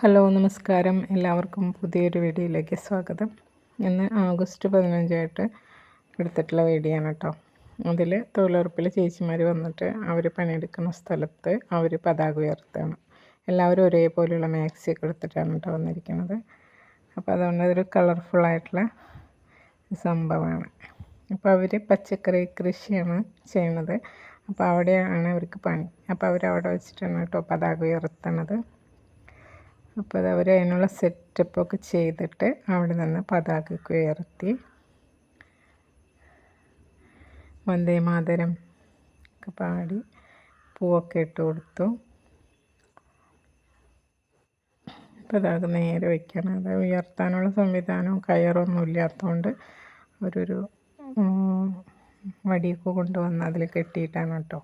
Hello നമസ്കാരം. എല്ലാവർക്കും പുതിയൊരു വീഡിയോയിലേക്ക് സ്വാഗതം. ഇന്ന് ആഗസ്റ്റ് പതിനഞ്ചായിട്ട് എടുത്തിട്ടുള്ള വീഡിയോ ആണ് കേട്ടോ. അതിൽ തൊഴിലുറപ്പിൽ ചേച്ചിമാർ വന്നിട്ട് അവർ പണിയെടുക്കുന്ന സ്ഥലത്ത് അവർ പതാക ഉയർത്തുകയാണ്. എല്ലാവരും ഒരേപോലെയുള്ള മാക്സിയൊക്കെ എടുത്തിട്ടാണ് കേട്ടോ വന്നിരിക്കുന്നത്. അപ്പോൾ അതുകൊണ്ട് അതൊരു കളർഫുള്ളായിട്ടുള്ള സംഭവമാണ്. അപ്പോൾ അവർ പച്ചക്കറി കൃഷിയാണ് ചെയ്യുന്നത്. അപ്പോൾ അവിടെയാണ് അവർക്ക് പണി. അപ്പോൾ അവരവിടെ വെച്ചിട്ടാണ് കേട്ടോ പതാക ഉയർത്തുന്നത് അപ്പോൾ അത് അവർ അതിനുള്ള സെറ്റപ്പൊക്കെ ചെയ്തിട്ട് അവിടെ നിന്ന് പതാക ഉയർത്തി. വന്ദേ മാതരം ഒക്കെ പാടി പൂവൊക്കെ ഇട്ട് കൊടുത്തു. പതാക നേരെ വയ്ക്കണം. അത് ഉയർത്താനുള്ള സംവിധാനവും കയറൊന്നും ഇല്ലാത്തതുകൊണ്ട് അവരൊരു വടിയൊക്കെ കൊണ്ടുവന്ന് അതിൽ കെട്ടിയിട്ടാണ് കേട്ടോ.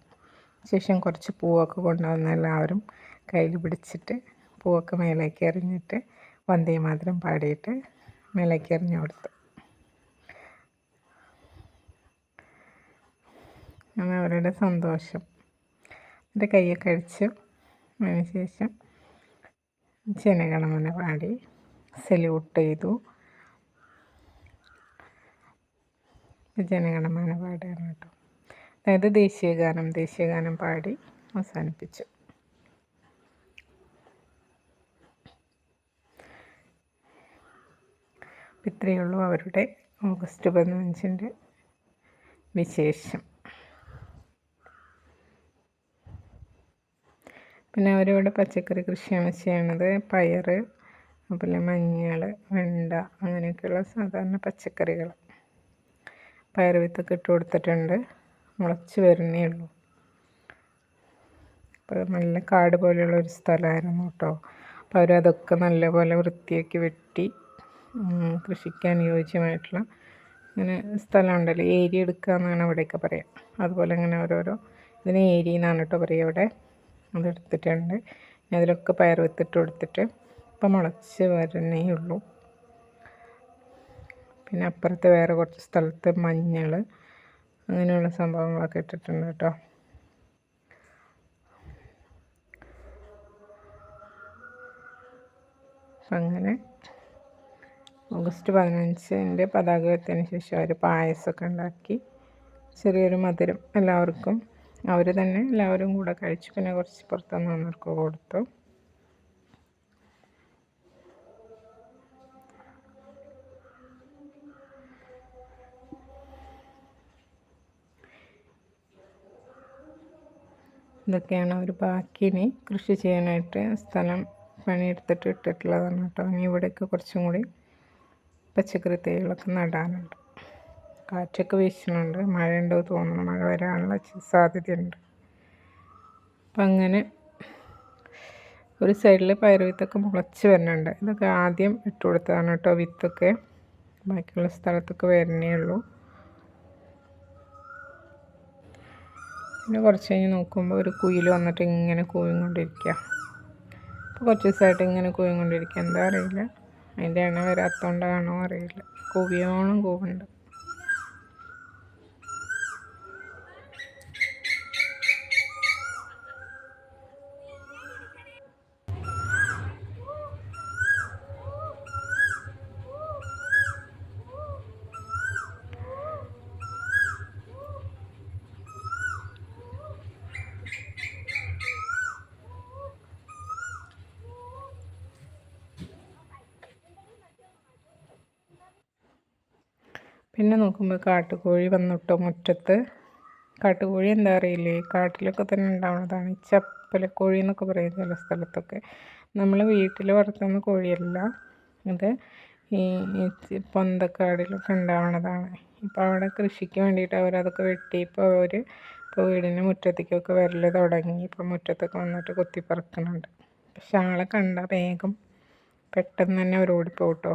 ശേഷം കുറച്ച് പൂവൊക്കെ കൊണ്ടുവന്ന് എല്ലാവരും കയ്യിൽ പിടിച്ചിട്ട് പൂവൊക്കെ മേലേക്ക് എറിഞ്ഞിട്ട് വന്ദേ മാതരം പാടിയിട്ട് മേലേക്ക് എറിഞ്ഞു കൊടുത്തു. അതാണ് അവരുടെ സന്തോഷം. എന്റെ കൈയൊക്കെ അടിച്ചു അതിനുശേഷം ജനഗണമന പാടി സല്യൂട്ട് ചെയ്തു. ജനഗണമന പാടുകയാണ് കേട്ടോ. അതായത് ദേശീയഗാനം ദേശീയഗാനം പാടി അവസാനിപ്പിച്ചു. ഇത്രയേ ഉള്ളൂ അവരുടെ ഓഗസ്റ്റ് പതിനഞ്ചിന്റെ വിശേഷം. പിന്നെ അവരിവിടെ പച്ചക്കറി കൃഷിയാണ് ചെയ്യണത് പയർ അതുപോലെ മഞ്ഞൾ വെണ്ട അങ്ങനെയൊക്കെയുള്ള സാധാരണ പച്ചക്കറികൾ. പയർ വിത്തൊക്കെ ഇട്ട് കൊടുത്തിട്ടുണ്ട്. മുളച്ച് വരുന്നേ ഉള്ളൂ. അപ്പോൾ നല്ല കാട് പോലെയുള്ള ഒരു സ്ഥലമായിരുന്നു കേട്ടോ. അപ്പോൾ അവരതൊക്കെ നല്ലപോലെ വൃത്തിയാക്കി വെട്ടി കൃഷിക്ക് അനുയോജ്യമായിട്ടുള്ള ഇങ്ങനെ സ്ഥലമുണ്ടല്ലോ. ഏരിയ എടുക്കുക എന്നാണ് ഇവിടെയൊക്കെ പറയുക അതുപോലെ അങ്ങനെ ഓരോരോ ഇതിന് ഏരിയ എന്നാണ് കേട്ടോ പറയുക ഇവിടെ. അതെടുത്തിട്ടുണ്ട് അതിലൊക്കെ പയർ വിത്തിട്ട് കൊടുത്തിട്ട് ഇപ്പം മുളച്ച് വരണേ ഉള്ളൂ. പിന്നെ അപ്പുറത്ത് വേറെ കുറച്ച് സ്ഥലത്ത് മഞ്ഞൾ അങ്ങനെയുള്ള സംഭവങ്ങളൊക്കെ ഇട്ടിട്ടുണ്ട് കേട്ടോ. അങ്ങനെ ഓഗസ്റ്റ് പതിനഞ്ചിന്റെ പതാക ഉയർത്തിയതിന് ശേഷം അവർ പായസമൊക്കെ ഉണ്ടാക്കി. ചെറിയൊരു മധുരം എല്ലാവർക്കും. അവർ തന്നെ എല്ലാവരും കൂടെ കഴിച്ചു. പിന്നെ കുറച്ച് പുറത്തുനിന്ന് വന്നവർക്ക് കൊടുത്തു. ഇതൊക്കെയാണ് അവർ ബാക്കിനി കൃഷി ചെയ്യാനായിട്ട് സ്ഥലം പണിയെടുത്തിട്ട് ഇട്ടിട്ടുള്ളതാണ് കേട്ടോ. ഇനി ഇവിടെയൊക്കെ കുറച്ചും കൂടി പച്ചക്കറി തൈകളൊക്കെ നടാനുണ്ട്. കാറ്റൊക്കെ വീശുന്നുണ്ട് മഴ ഉണ്ടോ തോന്നുന്നു. മഴ വരാനുള്ള സാധ്യതയുണ്ട്. അപ്പം അങ്ങനെ ഒരു സൈഡിൽ പയർ വിത്തൊക്കെ മുളച്ച് വരുന്നുണ്ട്. ഇതൊക്കെ ആദ്യം ഇട്ട് കൊടുത്തതാണ് കേട്ടോ വിത്തൊക്കെ. ബാക്കിയുള്ള സ്ഥലത്തൊക്കെ വരണേ ഉള്ളൂ. പിന്നെ കുറച്ച് കഴിഞ്ഞ് നോക്കുമ്പോൾ ഒരു കുയിൽ വന്നിട്ട് ഇങ്ങനെ കൂവിക്കൊണ്ടിരിക്കുക അപ്പോൾ കുറച്ച് ദിവസമായിട്ട് ഇങ്ങനെ കൂവിക്കൊണ്ടിരിക്കുക എന്താ അറിയില്ല. അതിന്റെ എണ്ണ വരാത്തതുകൊണ്ടാണോ അറിയില്ല. കൂവിയോളം കൂവുണ്ട് പിന്നെ നോക്കുമ്പോൾ കാട്ടുകോഴി വന്നിട്ടോ മുറ്റത്ത്. കാട്ടുകോഴി എന്താ അറിയില്ലേ? കാട്ടിലൊക്കെ തന്നെ ഉണ്ടാവുന്നതാണ്. ചപ്പലക്കോഴി എന്നൊക്കെ പറയും ചില സ്ഥലത്തൊക്കെ. നമ്മൾ വീട്ടിൽ വളർത്തുന്ന കോഴിയല്ല. ഇത് ഈ പൊന്തക്കാടിലൊക്കെ ഉണ്ടാവുന്നതാണ് ഇപ്പോൾ അവിടെ കൃഷിക്ക് വേണ്ടിയിട്ട് അവരതൊക്കെ വെട്ടി ഇപ്പോൾ അവർ ഇപ്പോൾ വീടിന്റെ മുറ്റത്തേക്കൊക്കെ വരൽ തുടങ്ങി ഇപ്പോൾ മുറ്റത്തൊക്കെ വന്നിട്ട് കൊത്തിപ്പറക്കുന്നുണ്ട്. പക്ഷെ ആളെ കണ്ടാൽ വേഗം പെട്ടെന്ന് തന്നെ അവർ ഓടിപ്പോകും കേട്ടോ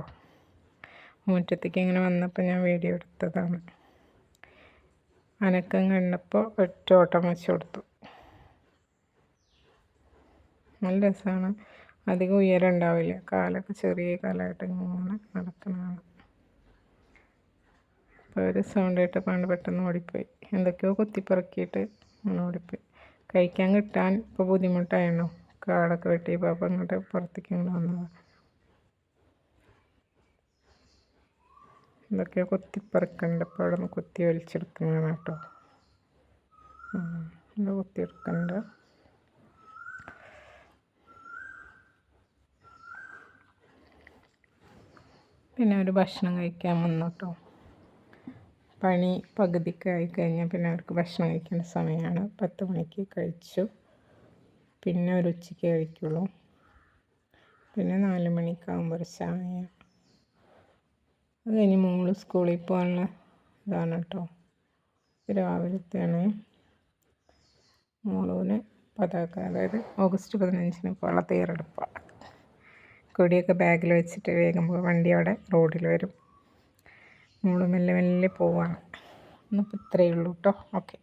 മുറ്റത്തേക്ക് ഇങ്ങനെ വന്നപ്പോൾ ഞാൻ വീഡിയോ എടുത്തതാണ്. അനക്കം കണ്ടപ്പോൾ ഒറ്റ ഓട്ടം വെച്ച് കൊടുത്തു. നല്ല രസമാണ്. അധികം ഉയരം ഉണ്ടാവില്ല. കാലൊക്കെ ചെറിയ കാലമായിട്ട് ഇങ്ങനെ നടക്കുന്നതാണ്. അപ്പോൾ ഒരു സൗണ്ട് കേട്ടപ്പോൾ പെട്ടെന്ന് ഓടിപ്പോയി. എന്തൊക്കെയോ കുത്തിപ്പറക്കിയിട്ട് അങ്ങനെ ഓടിപ്പോയി. കഴിക്കാൻ കിട്ടാൻ ഇപ്പോൾ ബുദ്ധിമുട്ടായിരുന്നു കാടൊക്കെ വെട്ടിയപ്പോൾ അപ്പം അങ്ങോട്ട് പുറത്തേക്ക് ഇങ്ങോട്ട് വന്നതാണ്. ഇതൊക്കെ കൊത്തിപ്പറിക്കണ്ട. അപ്പോൾ അവിടെ നിന്ന് കൊത്തി വലിച്ചെടുക്കുന്നതാണ് കേട്ടോ. ഇത് കൊത്തിയെടുക്കണ്ട. പിന്നെ ഒരു ഭക്ഷണം കഴിക്കാൻ വന്നു കേട്ടോ. പണി പകുതിക്കായി കഴിഞ്ഞാൽ പിന്നെ അവർക്ക് ഭക്ഷണം കഴിക്കേണ്ട സമയമാണ് പത്ത് മണിക്ക് കഴിച്ചു. പിന്നെ ഒരു ഉച്ചയ്ക്ക് കഴിക്കുള്ളൂ. പിന്നെ നാല് മണിക്കാകുമ്പോൾ ഒരു ചായ. അത് കഴിഞ്ഞ് മോൾ സ്കൂളിൽ പോകാനുള്ള ഇതാണ് കേട്ടോ. രാവിലത്തെയാണ് മോളൂന് പതാക അതായത് ഓഗസ്റ്റ് പതിനഞ്ചിന് പോകാനുള്ള തയ്യാറെടുപ്പാണ് കൊടിയൊക്കെ ബാഗിൽ വെച്ചിട്ട് വേഗം പോകും വണ്ടി അവിടെ റോഡിൽ വരും. മോൾ മെല്ലെ മെല്ലെ പോവാണ്. ഇന്നിപ്പോൾ ഇത്രയേ ഉള്ളൂ കേട്ടോ. ഓക്കെ.